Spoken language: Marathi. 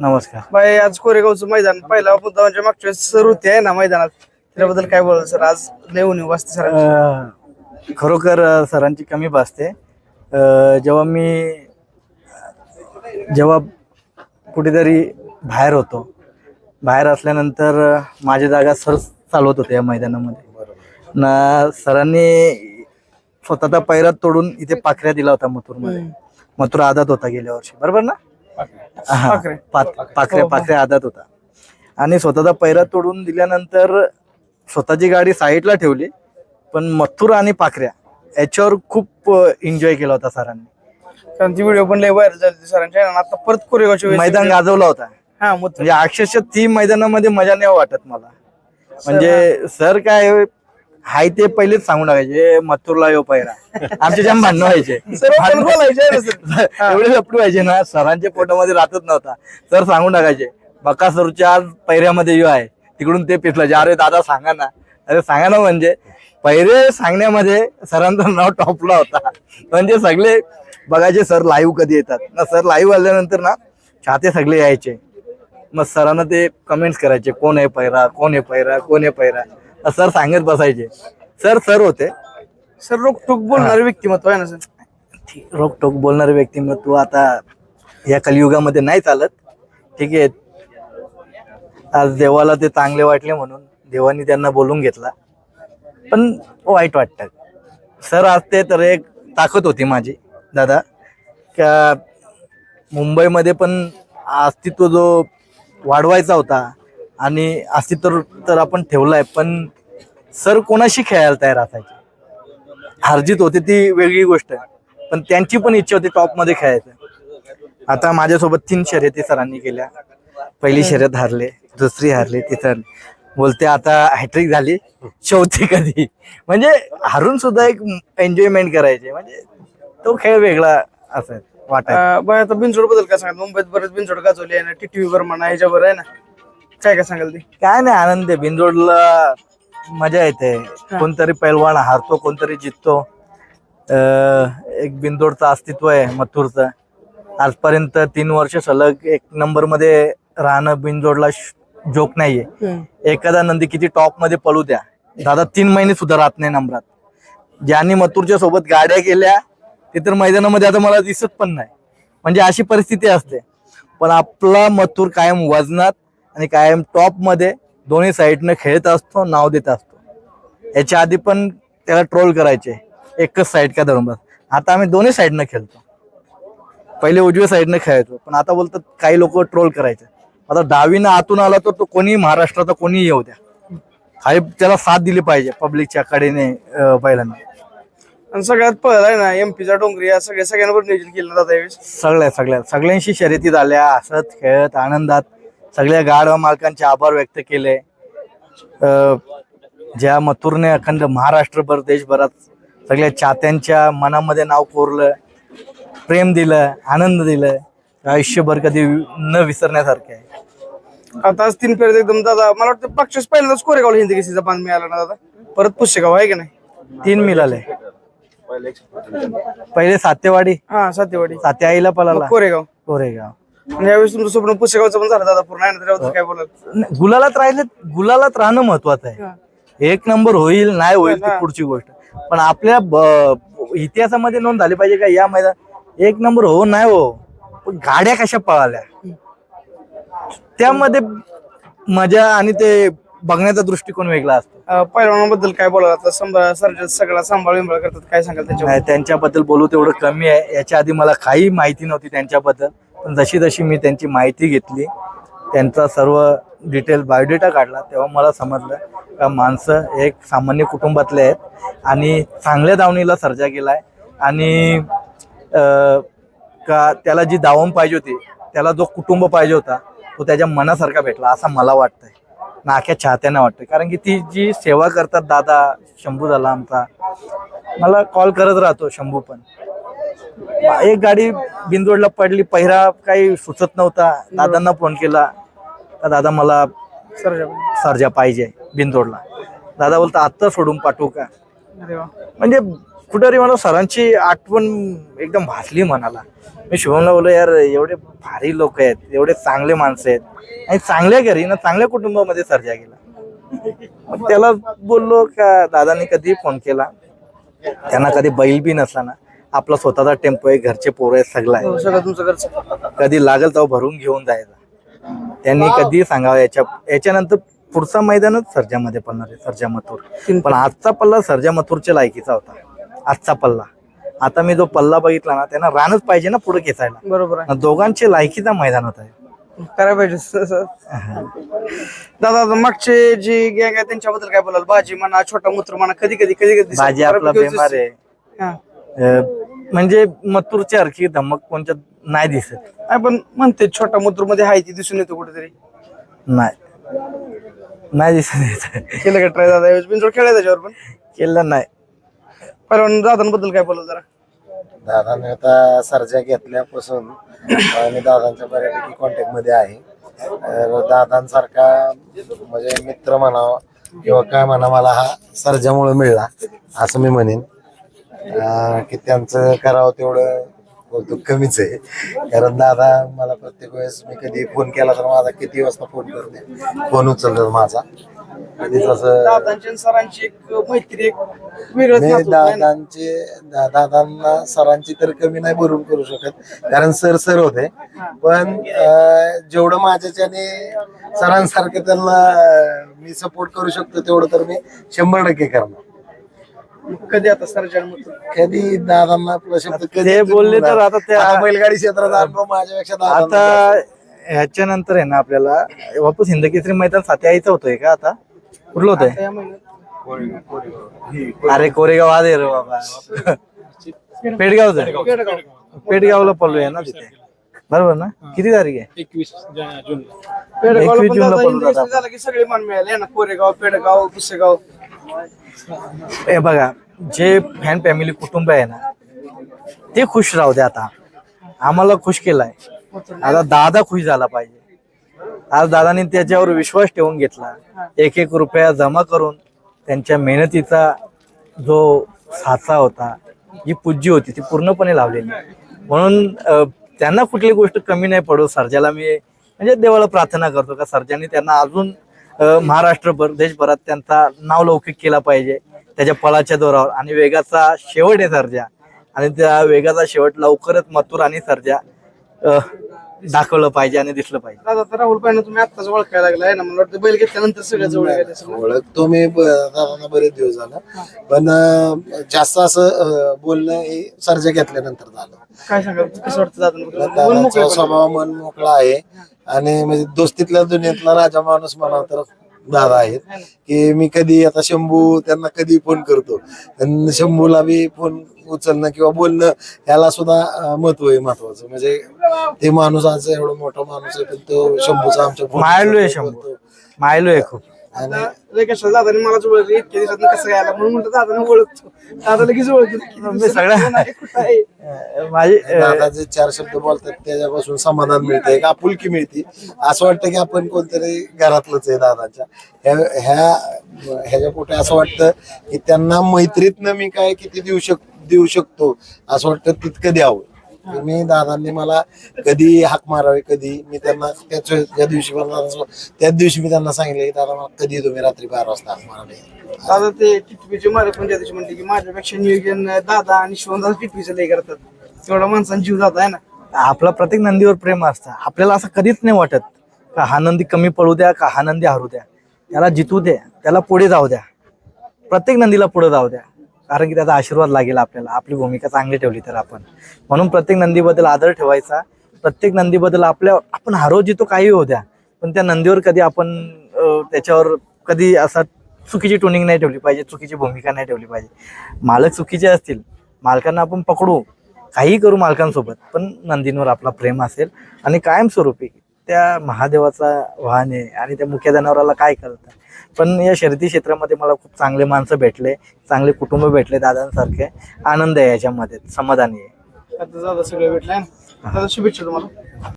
नमस्कार. बाई आज कोरेगावचं मैदान पहिला मुद्दा म्हणजे मागच्या वेळेस सर होते आहे ना मैदानात. त्याबद्दल काय बोलाल सर? आज लय उणीव वाजते सर अं, खरोखर अं, सरांची कमी भासते. अं, जेव्हा मी जेव्हा कुठेतरी बाहेर होतो. बाहेर असल्यानंतर अं, माझी जागा सर चालवत होते या मैदानामध्ये. ना सरांनी स्वतःचा पैरात तोडून इथे पाखऱ्या दिला होता मथुरमध्ये. मथुर आदात होता गेल्या वर्षी. बरोबर ना? हा, पाखरे. पात- पाखऱ्या पाखऱ्या आदात होता. आणि स्वतःचा पैरा तोडून दिल्यानंतर स्वतःची गाडी साईडला ठेवली पण मथुर आणि पाखऱ्या याच्यावर खूप एन्जॉय केला होता सरांनी. कारण ती व्हिडिओ पण लय व्हायरल झाली सरांच्या. आणि आता परत वेळेस मैदान गाजवला होता. हा मग म्हणजे अक्षरशः ती मैदानामध्ये मजा नाही वाटत मला. म्हणजे सर काय हाय ते पहिलेच सांगून टाकायचे मथुरला यो पैरा. आमचे जाम भांडणं व्हायचे. एवढे लपडू व्हायचे ना सरांच्या पोटामध्ये राहतच नव्हता. सर सांगून टाकायचे बकासूरच्या आज पैऱ्यामध्ये यो आहे तिकडून ते पिसलायचे अरे दादा सांगा ना. अरे सांगा ना म्हणजे पैरे सांगण्यामध्ये सरांचं नाव टॉपला होता. म्हणजे सगळे बघायचे सर लाईव्ह कधी येतात? ना सर लाईव्ह आल्यानंतर ना चाहते सगळे यायचे. मग सरांना ते कमेंट्स करायचे कोण आहे पैरा? कोण आहे पैरा? कोण आहे पैरा? सर सांगत बसायचे. सर सर होते. सर रोखोक बोलणारे व्यक्तिमत्व आहे ना सर? रोकटोक बोलणारे व्यक्तिमत्व आता या कलियुगामध्ये नाही चालत. ठीक आहे. आज देवाला ते चांगले वाटले म्हणून देवानी त्यांना बोलून घेतला. पण वाईट वाटतं. सर असते तर एक ताकद होती माझी दादा. का मुंबईमध्ये पण अस्तित्व जो वाढवायचा होता आणि अस्तित्व तर आपण ठेवलाय पण सर कोणाशी खेळायला तयार असायचे? हारजीत होती ती वेगळी गोष्ट. आहे पण त्यांची पण इच्छा होती टॉपमध्ये खेळायचं. आता माझ्यासोबत तीन शर्यती सरांनी केल्या. पहिली शर्यत हारले दुसरी हारली तिसरी. बोलते आता हॅट्रिक झाली चौथी कधी. म्हणजे हारून सुद्धा एक एन्जॉयमेंट करायचे. म्हणजे तो खेळ वेगळा असायचा वाटायचा. अं, बाई आता बिनजोडबद्दल काय सांगाल? मुंबईत बरेच बिनजोड गाजवली आहे ना टीटीव्ही वर म्हणा ह्याच्यावर आहे ना. काय काय सांगाल ती? काय नाही आनंद आहे. बिंदोडला मजा येते. कोणतरी पैलवान हारतो कोणतरी जिततो. अं, एक बिंदोडचं अस्तित्व आहे मथुरचं. आजपर्यंत तीन वर्ष सलग एक नंबरमध्ये राहणं बिंदोडला जोक नाहीये. एखादा नंदी किती टॉपमध्ये पळू द्या. दादा तीन महिने सुद्धा राहत नाही नंबरात. ज्यांनी मथुरच्या सोबत गाड्या केल्या ते तर मैदानामध्ये आता मला दिसत पण नाही. म्हणजे अशी परिस्थिती असते. पण आपला मथुर कायम वजनात आणि कायम टॉपमध्ये दोन्ही साईडनं खेळत असतो नाव देत असतो. याच्या आधी पण त्याला ट्रोल करायचे एकच साईड का धरून बस. आता आम्ही दोन्ही साईडनं खेळतो. पहिले उजव्या साईडनं खेळायचो पण आता बोलतात काही लोक ट्रोल करायचे. आता डावीनं आतून आला तर तो कोणी महाराष्ट्राचा कोणी येऊ द्या. खाली त्याला साथ दिली पाहिजे पब्लिकच्या कडेने पहिल्यांदा. आणि सगळ्यात पहिला आहे ना एमपीचा डोंगरी या सगळ्या सगळ्यांवर नियोजन केलं जातं सगळ्या सगळ्या. सगळ्यांशी शर्यती झाल्या हसत खेळत आनंदात. सगळ्या गाड मालकांचे आभार व्यक्त केले. अं, ज्या मथुरने अखंड महाराष्ट्रभर देशभरात सगळ्या चाहत्यांच्या मनामध्ये नाव कोरलं प्रेम दिलं आनंद दिलं आयुष्यभर कधी न विसरण्यासारखे आहे. आता तीन फेऱ्यात एकदम दादा मला वाटतं मागच्याच पहिल्यांदाच कोरेगावला हिंदी केसीचा पान मिळाला ना दादा? परत पुष्यगाव आहे की नाही? तीन मिळाले. पहिले सातेवाडी. हा सातेवाडी. साते आईला पळाला कोरेगाव. कोरेगाव. आणि यावेळेस तुमचं स्वप्न पण झालं दादा पूर्ण. आहे ना त्याच्याबद्दल काय बोलाल? नाही, गुलालात राहिले गुलालात राहणं महत्वाचं आहे. एक नंबर होईल नाही होईल ती पुढची गोष्ट. पण आपल्या ब- इतिहासामध्ये नोंद झाली पाहिजे का? या मैदान एक नंबर हो नाही हो पण गाड्या कशा पळाल्या? त्यामध्ये मजा आणि ते बघण्याचा दृष्टिकोन वेगळा असतो. पैलवानाबद्दल काय बोलाल? आता संभा सर्जन सगळा सांभाळ विंभाळ करतात काय सांगाल त्याच्यावर नाही, त्यांच्याबद्दल बोलू तेवढं कमी आहे. याच्या आधी मला काही माहिती नव्हती त्यांच्याबद्दल. पण जशी जशी मी त्यांची माहिती घेतली त्यांचा सर्व डिटेल बायोडेटा काढला तेव्हा मला समजलं का माणसं एक सामान्य कुटुंबातले आहेत आणि चांगल्या दावणीला सर्जा आहे आणि का त्याला जी दावण पाहिजे होती त्याला जो कुटुंब पाहिजे होता तो त्याच्या मनासारखा भेटला असं मला वाटतंय. नाक्या चाहत्यांना वाटतं कारण की ती जी सेवा करतात दादा शंभू झाला आमचा. मला कॉल करत राहतो शंभू पण. एक गाडी बिंदोडला पडली पहिरा काही सुचत नव्हता. दादांना फोन केला. का दादा मला सर्जा पाहिजे बिंदोडला दादा बोलता आत्ता सोडून पाठवू का? म्हणजे कुठेतरी मला सरांची आठवण एकदम भासली मनाला. मी शुभमला बोललो यार एवढे भारी लोक आहेत एवढे चांगले माणसं आहेत. आणि चांगल्या घरी ना चांगल्या कुटुंबामध्ये सर्जा गेला. मग त्याला बोललो का दादानी कधी फोन केला. त्यांना कधी बैल बी नसला ना. आपला स्वतःचा टेम्पो आहे घरचे पोरं आहेत सगळं आहे. हो, सगळं तुमचं घरचं. कधी लागल तेव्हा भरून घेऊन जायचा. त्यांनी कधी सांगावं याच्या याच्यानंतर पुढचा मैदानच सर्जामध्ये पडणार आहे सर्जा मथुर. पण आजचा पल्ला सर्जा मथुरच्या लायकीचा होता. आजचा पल्ला. आता मी जो पल्ला बघितला ना त्यांना रानच पाहिजे ना पुढे खेचायला. बरोबर आहे. दोघांचे लायकीचा मैदान होत. आहे करायला पाहिजे. दादा मागचे जी गँग आहे त्यांच्याबद्दल काय बोलाल? भाजी म्हणा छोटा मूत्र म्हणा कधी कधी कधी कधी भाजी आपला बेमार आहे. म्हणजे मथुरच्या अर्खी धमक कोणत्या नाही दिसत. नाही पण म्हणते छोटा मूत्रमध्ये आहे ती दिसून येतो कुठेतरी. नाही. नाही दिसत येत. केलं का ट्राय दादा? बिंजोड खेळाय त्याच्यावर पण? केलं नाही. पहिलवान दादांबद्दल काय बोलाल जरा? दादाने आता सर्जा घेतल्यापासून आणि दादांच्या बऱ्यापैकी कॉन्टॅक्टमध्ये आहे. तर दादांसारखा म्हणजे मित्र म्हणावा किंवा काय म्हणा मला हा सर्जामुळे मिळला असं मी म्हणेन. की त्यांचं करावं तेवढं कौतुक कमीच आहे. कारण दादा मला प्रत्येक वेळेस मी कधी फोन केला तर माझा किती वाजता फोन करते फोन उचलतात माझा. कधी तसं दादांची आणि सरांची एक मैत्री एक वेगळंच मी नातं होतं, है ना? दादांचे दा- दादांना सरांची तर कमी नाही भरून करू शकत. कारण सर सर होते. पण अं, जेवढं माझ्याच्याने सरांसारखं त्यांना अं, मी सपोर्ट करू शकतो तेवढं तर मी शंभर टक्के करणार. कधी आता सरजन कधी दादांना आपला शब्द कधी ते बोलले तर आता त्या- आता बैलगाडी क्षेत्रात अनुभव माझ्यापेक्षा आता दादांना ह्याच्यानंतर आहे ना आपल्याला वापस हिंदकेसरी मैदान साथी यायचं होतंय का आता? कुठलं होतंय? या महिन्यात. अरे कोरेगाव आले रे बाबा. पेडगावचं? पेडगाव. पेडगावला पडलोय ना तिथे. बरोबर ना? किती तारीख आहे? पेडगावला एकवीस पण जूनला दादा पडलो. झालं की सगळे मान मिळाले ना? कोरेगाव पेडगाव पुसेगाव. हे बघा जे फॅन फॅमिली कुटुंब आहे ना ते खुश राहू दे आता. आम्हाला खुश केलाय. आता दादा खुश झाला पाहिजे. आज दादाने त्याच्यावर विश्वास ठेवून घेतला. एक एक रुपया जमा करून त्यांच्या मेहनतीचा जो साचा होता जी पूज्य होती ती पूर्णपणे लावलेली. म्हणून त्यांना कुठली गोष्ट कमी नाही पडू. सर्जाला मी म्हणजे देवाला प्रार्थना करतो का सर्जाने त्यांना अजून महाराष्ट्र महाराष्ट्रभर देशभरात त्यांचा नाव लौकिक केला पाहिजे. त्याच्या पळाच्या दोरावर. आणि वेगाचा शेवट आहे सर्जा. आणि त्या वेगाचा शेवट लवकरच मथुर आणि सर्जा. दाखवलं पाहिजे आणि दिसलं पाहिजे. दादा तर राहुल पाहिजे तुम्ही आत्ताच ओळखायला लागलाय ना मला वाटतं बैल घेतल्यानंतर सगळं जवळ गेलं असेल ना? ओळखतो मी ब- दादांना बरेच दिवस झालं. पण अं, जास्त असं अं, बोलणं हे सर्जा घेतल्यानंतर झालं. काय सांगा कसं वाटतं दादा दादाचा स्वभाव मन मोकळा आहे. आणि म्हणजे दोस्तीतल्या दुनियेतला राजा माणूस म्हणाव तर दादा आहेत की मी कधी आता शंभू त्यांना कधी फोन करतो. आणि शंभूला बी फोन उचलणं किंवा बोलणं याला सुद्धा महत्त्व आहे महत्वाचं. म्हणजे ते माणूस आज एवढा मोठा माणूस आहे पण तो शंभूचा आमच्या मायलोय उचलतो, शंभू. बोलतो. मायलोय खूप. आणि कशाला दादाने मलाच ओळखलं इतक्या दिवसात कसं म्हणून म्हणतो दादाने ओळखतो. दादा लगेच ओळखतो. मी सगळ्या- कुठं माझी अं, दादा जे चार शब्द बोलतात त्याच्यापासून समाधान मिळतं एक आपुलकी मिळते. असं वाटतं की आपण कोणतरी घरातलंच आहे दादाच्या. ह्या ह्या ह्याच्या पोटे असं वाटतं की त्यांना मैत्रीतनं मी काय किती देऊ शक देऊ शकतो असं वाटतं तितकं द्यावं. मी दादांनी मला कधी हाक मारावी कधी? मी त्यांना त्याच त्या दिवशी मला त्याच दिवशी मी त्यांना सांगितलं की दादा मला कधी तुम्ही रात्री बारा वाजता हाक मारावी? दादा ते टिटवीचे मारे पण त्या दिवशी म्हणते की माझ्यापेक्षा नियोजन दादा आणि शिवदादा टिटवीचं लय करतात. तेवढा माणसांचा जीव जात आहे ना? आपला प्रत्येक नंदीवर प्रेम असतं. आपल्याला असं कधीच नाही वाटत का हा नंदी कमी पडू द्या का हा नंदी हरू द्या. त्याला जितू द्या त्याला पुढे जाऊ द्या. प्रत्येक नंदीला पुढे जाऊ द्या. कारण की त्याचा आशीर्वाद लागेल आपल्याला. आपली भूमिका चांगली ठेवली तर आपण. म्हणून प्रत्येक नंदीबद्दल आदर ठेवायचा. प्रत्येक नंदीबद्दल आपल्या आपण हरव जितो काही होऊ द्या. पण त्या नंदीवर कधी आपण त्याच्यावर कधी असा चुकीची टोनिंग नाही ठेवली पाहिजे चुकीची भूमिका नाही ठेवली पाहिजे. मालक चुकीचे असतील मालकांना आपण पकडू काही करू मालकांसोबत पण नंदींवर आपला प्रेम असेल आणि कायमस्वरूपी त्या महादेवाचा वाहन आहे आणि त्या मुख्य जनावराला काय करतात? पण या शर्यती क्षेत्रामध्ये मला खूप चांगले माणसं भेटले चांगले कुटुंब भेटले दादांसारखे. आनंद आहे याच्यामध्ये समाधानी आहे. आता दादा दादा शुभेच्छा तुम्हाला.